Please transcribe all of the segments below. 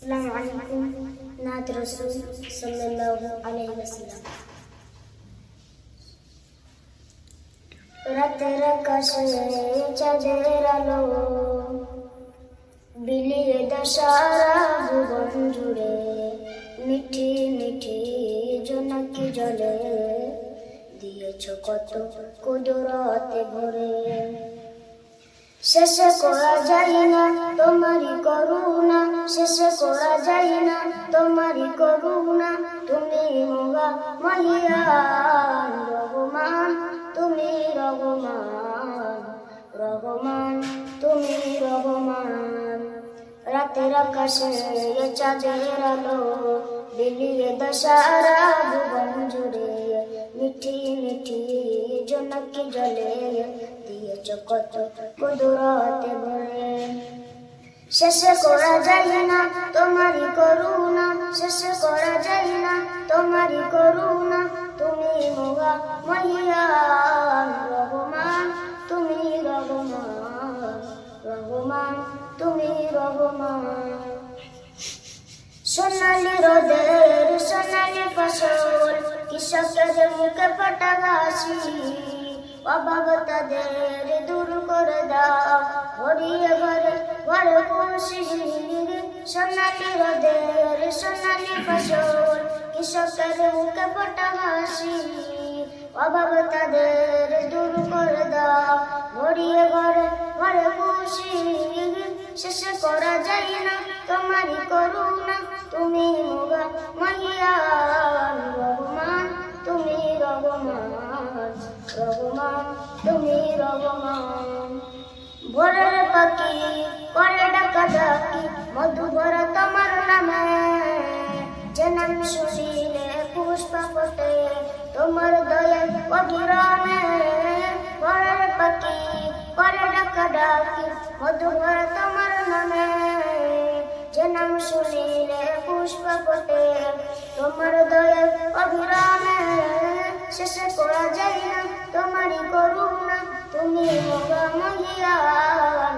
السلام عليكم نعت رسول صلى الله عليه وسلم রাতের আকাশে চাঁদের আলো বিলিয়ে দশারা ভুবন জুড়ে মিঠি মিঠি জোনাকি জলে দিয়েছ কত কুদরতে ভরে শেষ করা যায় না তোমারই করুণা শেষ করা যায় না। তোমারই করুণা, তুমি মোগা মহিয়ান রঘুমান তুমি রঘুমান রঘুমান তুমি রঘুমান রাতের আকাশে চাঁদের আলো, বিলিয়ে দশারা ভুবন জুড়ে। মিঠি মিঠি জোনাকি জলে দিয়েছ কত কুদরতে ভরে। শেষ করা যায় না, তোমারই করুণা। শেষে করা যায় না, তোমারই করুণা। তুমি মোগা মহিয়ান রঘুমান তুমি রঘুমান রঘুমান তুমি রঘুমান সোনালি রোদের, সোনালি ফসল কৃষকের মুখে ফাটা হাসি অভাব তাদের দূর করে দাও, ভরিয়ে ঘরে সোনালি রোদের সোনালি ফসল কৃষকের মুখে ফাটা হাসি। অভাব তাদের দূর করে দাও ভরিয়ে ঘরে ঘরে খুশি। শেষ করা যায় না, তোমারই করুণা। তুমি মোগা রঘুমান তুমি রঘুমান রঘুমান তুমি রঘুমান ভোরের পাখি যে নাম শুনিলে পুষ্প ফোটে তোমার দয়াল অভিরামে। পরের পাখি পরে ডাকা ডাকি মধুকর তোমার নামে। যে নাম শুনিলে পুষ্প ফোটে তোমার দয়াল অভিরামে। শেষে করা যায় না তোমারই করুণা, তুমি মহামহিয়ান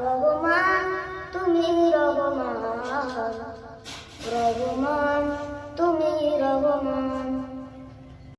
রঘমান, তুমি রঘমান রঘমান।